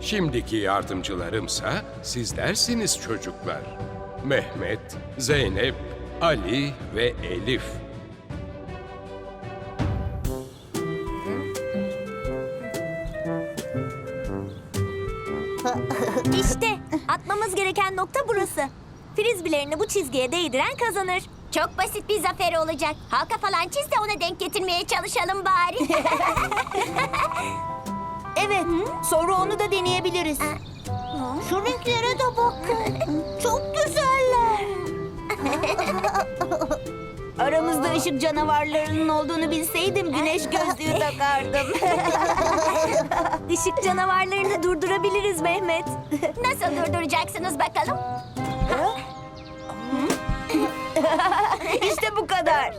Şimdiki yardımcılarımsa sizlersiniz çocuklar. Mehmet, Zeynep, Ali ve Elif. İşte atmamız gereken nokta burası. Frizbilerini bu çizgiye değdiren kazanır. Çok basit bir zafer olacak. Halka falan çiz de ona denk getirmeye çalışalım bari. Evet, sonra onu da deneyebiliriz. Şu renklere de bakın. Çok güzeller. Aramızda ışık canavarlarının olduğunu bilseydim güneş gözlüğü takardım. Işık canavarlarını durdurabiliriz Mehmet. Nasıl durduracaksınız bakalım? işte bu kadar.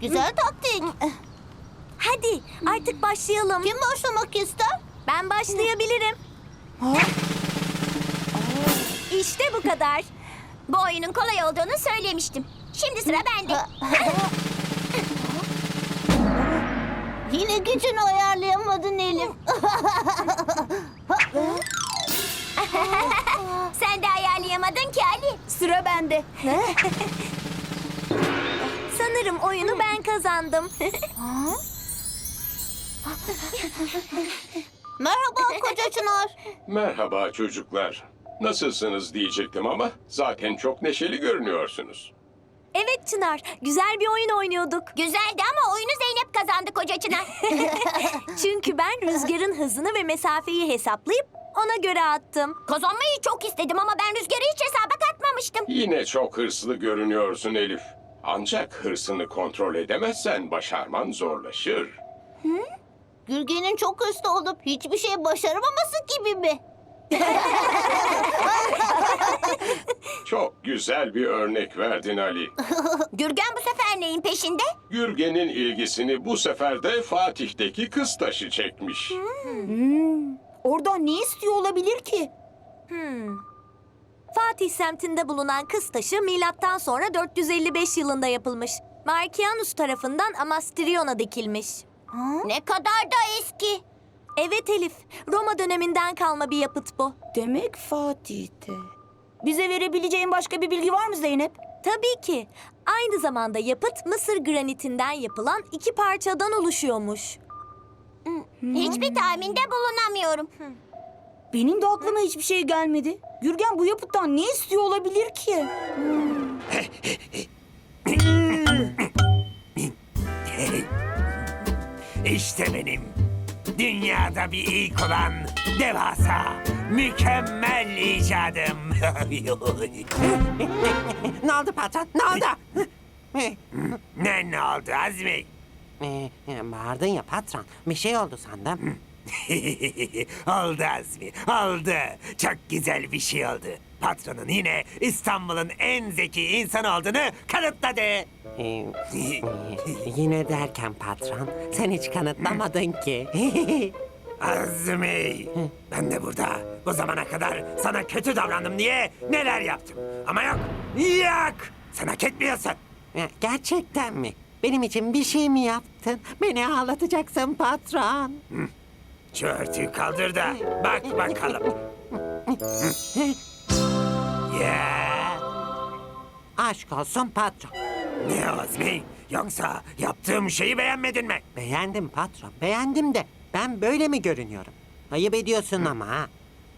Güzel taktik. Hadi artık başlayalım. Kim başlamak ister? Ben başlayabilirim. İşte bu kadar. Bu oyunun kolay olduğunu söylemiştim. Şimdi sıra bende. Yine gücünü ayarlayamadın Elif. Sen de ayarlayamadın ki Ali. Sıra bende. Sanırım oyunu ben kazandım. Merhaba koca Çınar. Merhaba çocuklar. Nasılsınız diyecektim ama zaten çok neşeli görünüyorsunuz. evet Çınar, güzel bir oyun oynuyorduk. Güzeldi ama oyunu Zeynep kazandı koca Çınar. Çünkü ben rüzgarın hızını ve mesafeyi hesaplayıp ona göre attım. Kazanmayı çok istedim ama ben rüzgarı hiç hesaba katmamıştım. Yine çok hırslı görünüyorsun Elif. Ancak hırsını kontrol edemezsen başarman zorlaşır. Gürgen'in çok hırslı olup hiçbir şey başaramaması gibi mi? Çok güzel bir örnek verdin Ali. Gürgen bu sefer neyin peşinde? Gürgen'in ilgisini bu sefer de Fatih'teki kız taşı çekmiş. Oradan ne istiyor olabilir ki? Hmm. Fatih semtinde bulunan kız taşı milattan sonra 455 yılında yapılmış. Markianus tarafından Amastrion'a dikilmiş. Ne kadar da eski. Evet Elif, Roma döneminden kalma bir yapıt bu. Demek Fatih'te. Bize verebileceğin başka bir bilgi var mı Zeynep? Tabii ki. Aynı zamanda yapıt Mısır granitinden yapılan iki parçadan oluşuyormuş. Hiçbir tahminde bulunamıyorum. Benim de aklıma hiçbir şey gelmedi. Gürgen bu yapıttan ne istiyor olabilir ki? İşte benim. Dünyada bir ilk olan devasa, mükemmel icadım. Ne oldu patron? Ne oldu? ne ne oldu Azmi? Ee, bağırdın ya patron. Bir şey oldu sandım. oldu Azmi, oldu. Çok güzel bir şey oldu. Patronun yine İstanbul'un en zeki insan olduğunu kanıtladı. Ee, yine derken patron. Sen hiç kanıtlamadın ki. Azmi, ben de burada bu zamana kadar sana kötü davrandım diye neler yaptım. Ama yok, yok. Sen hak etmiyorsun. Ya, Gerçekten mi? Benim için bir şey mi yaptın? Beni ağlatacaksın patron. Şu örtüyü kaldır da bak bakalım. ya Aşk olsun patron. ne Azmi? Yoksa yaptığım şeyi beğenmedin mi? Beğendim patron. Beğendim de ben böyle mi görünüyorum? Ayıp ediyorsun ama ha.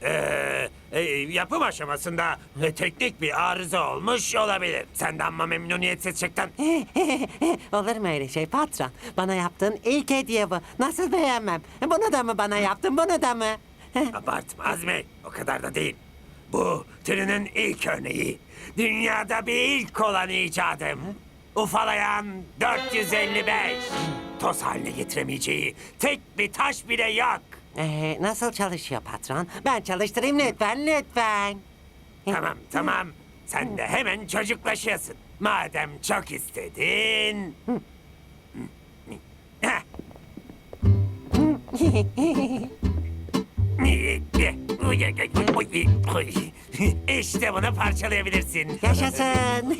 Ee, e, yapım aşamasında e, teknik bir arıza olmuş olabilir. Sen de amma memnuniyetsiz çıktın. Olur mu öyle şey patron? Bana yaptığın ilk hediye bu. Nasıl beğenmem? Bunu da mı bana yaptın, bunu da mı? Abartma Azmi, o kadar da değil. Bu türünün ilk örneği. Dünyada bir ilk olan icadım. Ufalayan 455. Toz haline getiremeyeceği tek bir taş bile yok. Ee, nasıl çalışıyor patron? Ben çalıştırayım lütfen, lütfen. Tamam tamam. Sen de hemen çocuklaşıyorsun. Madem çok istedin. Heh. İşte bunu parçalayabilirsin. Yaşasın.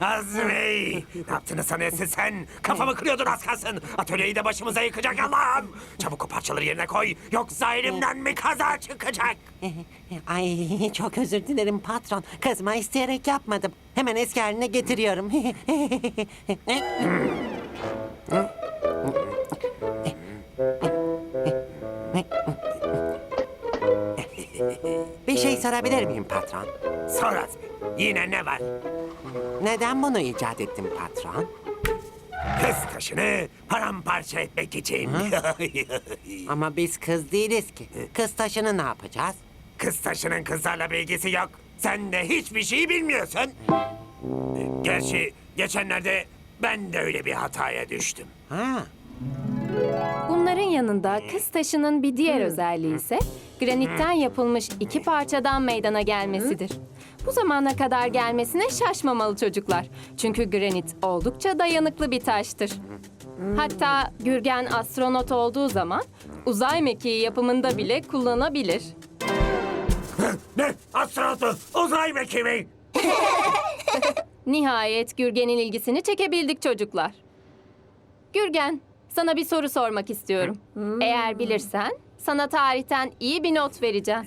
Azmi! Ne yaptığını sanıyorsun sen? Kafamı kırıyordun az kalsın. Atölyeyi de başımıza yıkacak Allah'ım. Çabuk o parçaları yerine koy. Yoksa elimden mi kaza çıkacak? Ay çok özür dilerim patron. Kızma isteyerek yapmadım. Hemen eski haline getiriyorum. Bir şey sorabilir miyim patron? Sor Azmi. Yine ne var? Neden bunu icat ettin patron? Kız taşını paramparça etmek için. Ama biz kız değiliz ki. Kız taşını ne yapacağız? Kız taşının kızlarla bir ilgisi yok. Sen de hiçbir şey bilmiyorsun. Gerçi geçenlerde ben de öyle bir hataya düştüm. Ha, Bunların yanında kız taşının bir diğer özelliği ise granitten yapılmış iki parçadan meydana gelmesidir. Bu zamana kadar gelmesine şaşmamalı çocuklar. Çünkü granit oldukça dayanıklı bir taştır. Hatta Gürgen astronot olduğu zaman uzay mekiği yapımında bile kullanabilir. Ne? Astronotu uzay mekiği. Nihayet Gürgen'in ilgisini çekebildik çocuklar. Gürgen, sana bir soru sormak istiyorum. Eğer bilirsen sana tarihten iyi bir not vereceğim.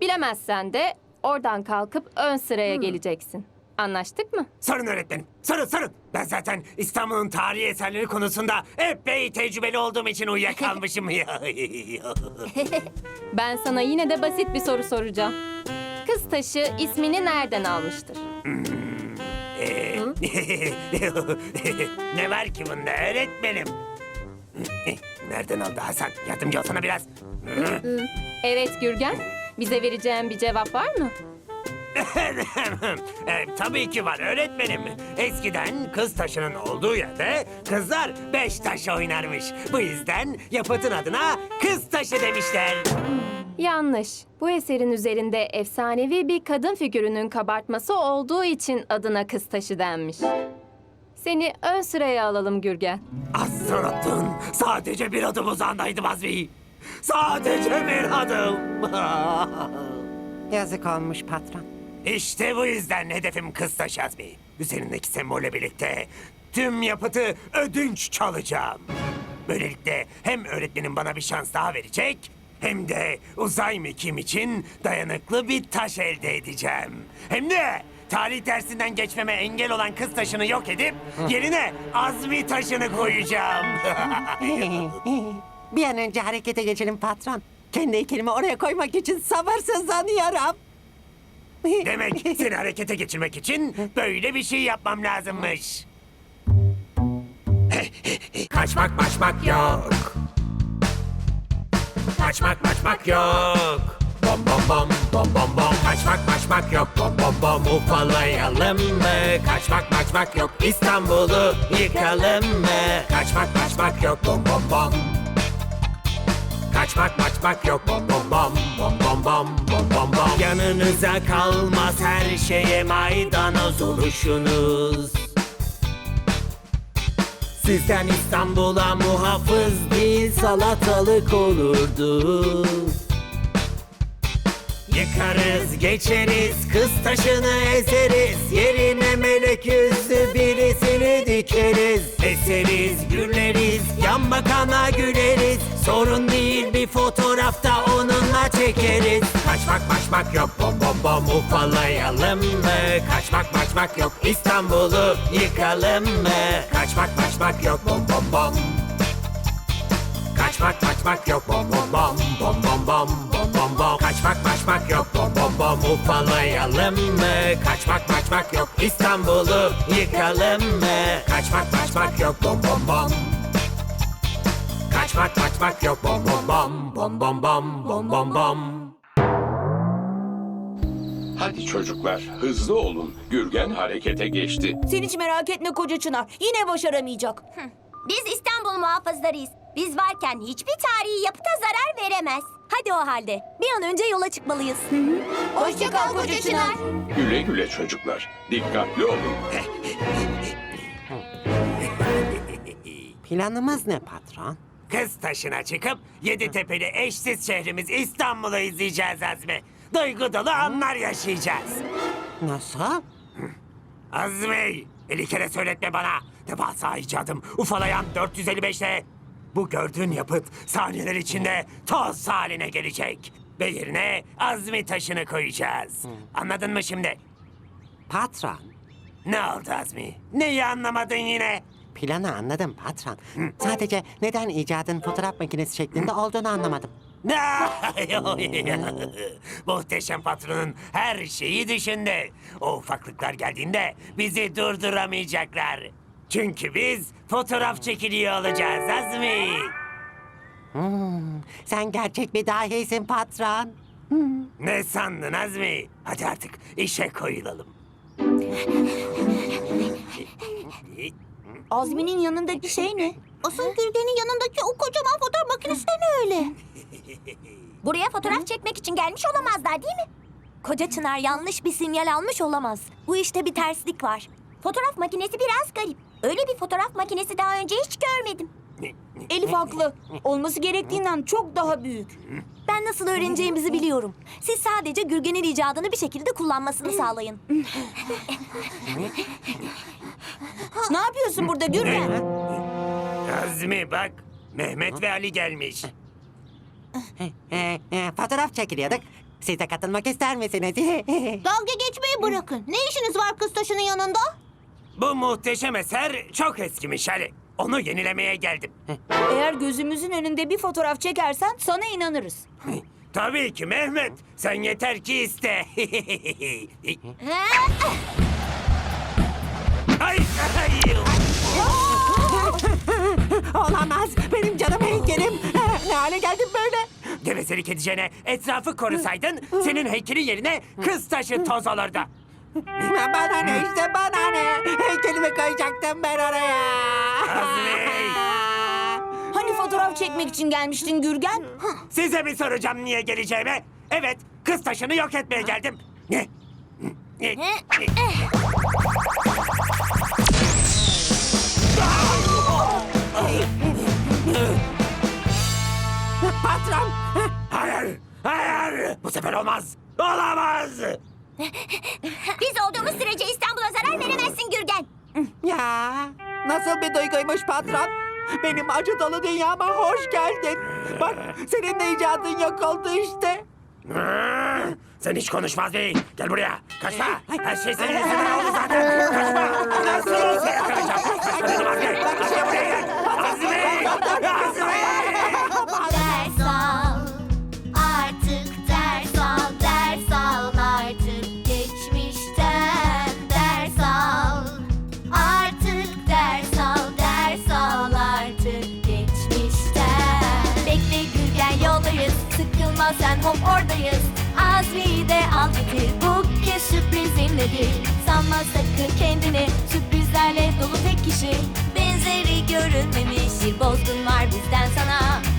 Bilemezsen de oradan kalkıp ön sıraya geleceksin. Anlaştık mı? Sorun öğretmenim. Sorun sorun. Ben zaten İstanbul'un tarihi eserleri konusunda epey tecrübeli olduğum için uyuyakalmışım. Ben sana yine de basit bir soru soracağım. Kız taşı ismini nereden almıştır? Ne var ki bunda öğretmenim? Nereden aldı Hasan? Yardımcı olsana biraz. Evet Gürgen, bize vereceğin bir cevap var mı? e, tabii ki var öğretmenim. Eskiden kız taşının olduğu yerde kızlar beş taş oynarmış. Bu yüzden yapıtın adına kız taşı demişler. Yanlış. Bu eserin üzerinde efsanevi bir kadın figürünün kabartması olduğu için adına kız taşı denmiş. Seni ön sıraya alalım Gürgen. Astronotun sadece bir adım uzağındaydım Azmi. Sadece bir adım. yazık olmuş patron. işte bu yüzden hedefim kız taşı Azmi. Üzerindeki sembolle birlikte tüm yapıtı ödünç çalacağım. Böylelikle hem öğretmenim bana bir şans daha verecek... ...hem de uzay mekiğim için dayanıklı bir taş elde edeceğim. Hem de tarih dersinden geçmeme engel olan kız taşını yok edip... ...yerine Azmi taşını koyacağım. bir an önce harekete geçelim patron. Kendi heykelimi oraya koymak için sabırsızlanıyorum. Demek seni harekete geçirmek için böyle bir şey yapmam lazımmış. Kaçmak maçmak yok. Kaçmak maçmak yok. Bom bom bom bom bom bom Kaçmak maçmak yok bom bom bom Ufalayalım mı? Kaçmak maçmak yok İstanbul'u yıkalım mı? Kaçmak maçmak yok bom bom bom Kaçmak maçmak yok bom bom bom bom bom bom bom bom bom Yanınıza kalmaz her şeye maydanoz oluşunuz Sizden İstanbul'a muhafız değil salatalık olurdu. Yıkarız geçeriz kız taşını ezeriz. Yerine melek yüzlü birisini dikeriz. Eseriz güleriz yan bakana güleriz. Sorun değil bir fotoğrafta onunla çekeriz Kaçmak maçmak yok. Bom bom bom ufalayalım mı? Kaçmak maçmak yok. İstanbul'u yıkalım mı? Kaçmak maçmak yok. Bom bom bom. Kaçmak maçmak yok. Bom bom bom. Bom bom bom bom bom bom. Kaçmak maçmak yok. Bom bom bom ufalayalım mı? Kaçmak maçmak yok. İstanbul'u yıkalım mı? Kaçmak maçmak yok. Bom bom bom. Kaçmak kaçmak yok. Bom bom bom. Bom bom bom. Bom bom bom. Hadi çocuklar, hızlı olun. Gürgen harekete geçti. Sen hiç merak etme koca Çınar. Yine başaramayacak. Biz İstanbul muhafızlarıyız. Biz varken hiçbir tarihi yapıta zarar veremez. Hadi o halde. Bir an önce yola çıkmalıyız. Hoşça kal koca Çınar. Güle güle çocuklar. Dikkatli olun. Planımız ne patron? Kız taşına çıkıp yedi tepeli eşsiz şehrimiz İstanbul'u izleyeceğiz Azmi. Duygu dolu anlar yaşayacağız. Nasıl? Azmi, eli kere söyletme bana. Devasa icadım ufalayan 455'te. Bu gördüğün yapıt saniyeler içinde toz haline gelecek. Ve yerine Azmi taşını koyacağız. Anladın mı şimdi? Patron. Ne oldu Azmi? Neyi anlamadın yine? Planı anladım patron. Sadece neden icadın fotoğraf makinesi şeklinde olduğunu anlamadım. Muhteşem patronun her şeyi düşündü. O ufaklıklar geldiğinde bizi durduramayacaklar. Çünkü biz fotoğraf çekiliyor olacağız Azmi. Sen gerçek bir dahisin patron. Ne sandın Azmi? Hadi artık işe koyulalım. Azmi'nin yanındaki şey ne? Asıl Gürgen'in yanındaki o kocaman fotoğraf makinesi de ne öyle? Buraya fotoğraf çekmek için gelmiş olamazlar değil mi? Koca Çınar yanlış bir sinyal almış olamaz. Bu işte bir terslik var. Fotoğraf makinesi biraz garip. Öyle bir fotoğraf makinesi daha önce hiç görmedim. Elif haklı. Olması gerektiğinden çok daha büyük. Ben nasıl öğreneceğimizi biliyorum. Siz sadece Gürgen'in icadını bir şekilde kullanmasını sağlayın. Ne yapıyorsun burada Gürgen? Azmi bak, Mehmet ve Ali gelmiş. Ee, e, fotoğraf çekiliyorduk. Siz de katılmak ister misiniz? Dalga geçmeyi bırakın. Ne işiniz var kız taşının yanında? Bu muhteşem eser çok eskimiş Ali. Onu yenilemeye geldim. Eğer gözümüzün önünde bir fotoğraf çekersen sana inanırız. Tabii ki Mehmet. Sen yeter ki iste. ay, ay. Olamaz. Benim canım heykelim. Ne hale geldim böyle? Gevezelik edeceğine etrafı korusaydın senin heykelin yerine kız taşı toz olurdu. Bana ne işte bana ne? Heykelimi koyacaktım ben oraya. Hani fotoğraf çekmek için gelmiştin Gürgen? Size mi soracağım niye geleceğimi? Evet, kız taşını yok etmeye geldim. Ne? Ne? Patron. Hayır, hayır. Bu sefer olmaz. Olamaz. Biz olduğumuz sürece İstanbul'a zarar veremezsin Gürgen. Ya nasıl bir duyguymuş patron? Benim acı dolu dünyama hoş geldin. Bak senin de icadın yok oldu işte. Sen hiç konuşmaz değil. Gel buraya. Kaçma. Her şey senin yüzünden oldu zaten. Kaçma. Nasıl olsa yakalayacağım. Kaçma. Kaçma buraya sen hop oradayız. Azmi de al getir, bu kez sürprizim nedir? Sanma sakın kendini, sürprizlerle dolu tek kişi. Benzeri görünmemiş bir bozgun var bizden sana.